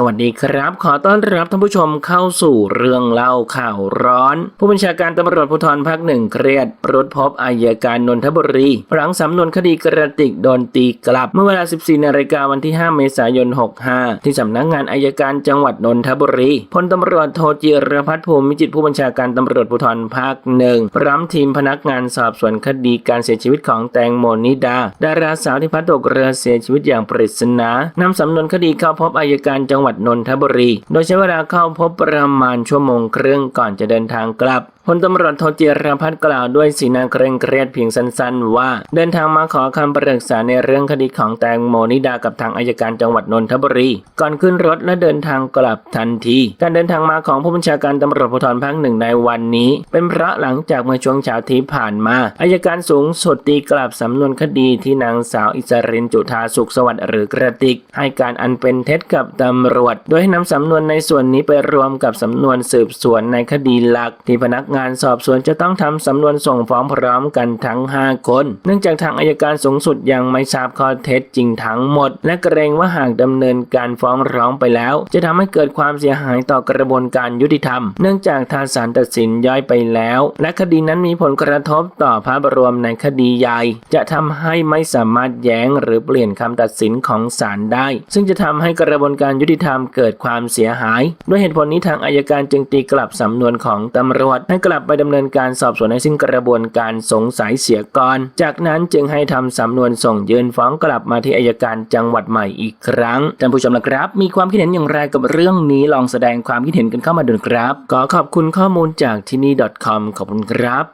สวัสดีครับ ขอต้อนรับท่านผู้ชมเข้าสู่เรื่องเล่าข่าวร้อน ผู้บัญชาการตำรวจภูธรภาคหนึ่งเครียดปรดพบอายการนนทบุรีหลังสำนวนคดีกระติกโดนตีกลับ เมื่อเวลา 14นาฬิกาวันที่ 5 เมษายน 65 ที่สำนักงานอายการจังหวัดนนทบุรีพลตำรวจโทจิรพัฒน์ภูมิจิตผู้บัญชาการตำรวจภูธรภาคหนึ่งพร้อมทีมพนักงานสอบสวนคดีการเสียชีวิตของแตงโมนิดาดาราสาวที่พัดตกเรือเสียชีวิตอย่างปริศนานำสำนวนคดีเข้าพบอายการจังหวัดนนทบุรี โดยใช้เวลาเข้าพบประมาณชั่วโมงครึ่งก่อนจะเดินทางกลับ พลตำรวจโทจิรพัฒน์กล่าวด้วยสีหน้าเคร่งเครียดเพียงสั้นๆ ว่า เดินทางมาขอคำปรึกษาในเรื่องคดีของแตงโมนิดากับทางอายการจังหวัดนนทบุรี ก่อนขึ้นรถและเดินทางกลับทันที การเดินทางมาของผู้บัญชาการตำรวจภูธรภาคหนึ่งในวันนี้ เป็นเพราะหลังจากเมื่อช่วงเช้าที่ผ่านมาอายการสูงสุดตีกลับสำนวนคดีที่นางสาวอิสรินจุธาสุขสวัสดิ์หรือกระติก ให้การอันเป็นเท็จกับตำรวจ โดยนำสำนวนในส่วนนี้ไปรวมกับสำนวนสืบสวนในคดีหลักที่พนักงานสอบสวนจะต้องทำสำนวนส่งฟ้องพร้อมกันทั้ง 5 คน เนื่องจากทางอายการสูงสุดยังไม่ทราบข้อเท็จจริงทั้งหมด และเกรงว่าหากดำเนินการฟ้องร้องไปแล้ว จะทำให้เกิดความเสียหายต่อกระบวนการยุติธรรม เนื่องจากทางศาลตัดสินย่อยไปแล้ว และคดีนั้นมีผลกระทบต่อภาพรวมในคดีใหญ่ จะทำให้ไม่สามารถแย้งหรือเปลี่ยนคำตัดสินของศาลได้ ซึ่งจะทำให้กระบวนการยุติธรรมเกิดความเสียหาย ด้วยเหตุผลนี้ทางอายการจึงตีกลับสำนวนของตำรวจให้กลับไปดำเนินการสอบสวนให้สิ้นกระบวนการสงสัยเสียก่อน จากนั้นจึงให้ทำสำนวนส่งยื่นฟ้องกลับมาที่อายการจังหวัดใหม่อีกครั้งท่านผู้ชมนะครับ มีความคิดเห็นอย่างไรกับเรื่องนี้ลองแสดงความคิดเห็นกันเข้ามาดูนครับ ขอขอบคุณข้อมูลจากที่นี่ .com ขอบคุณครับ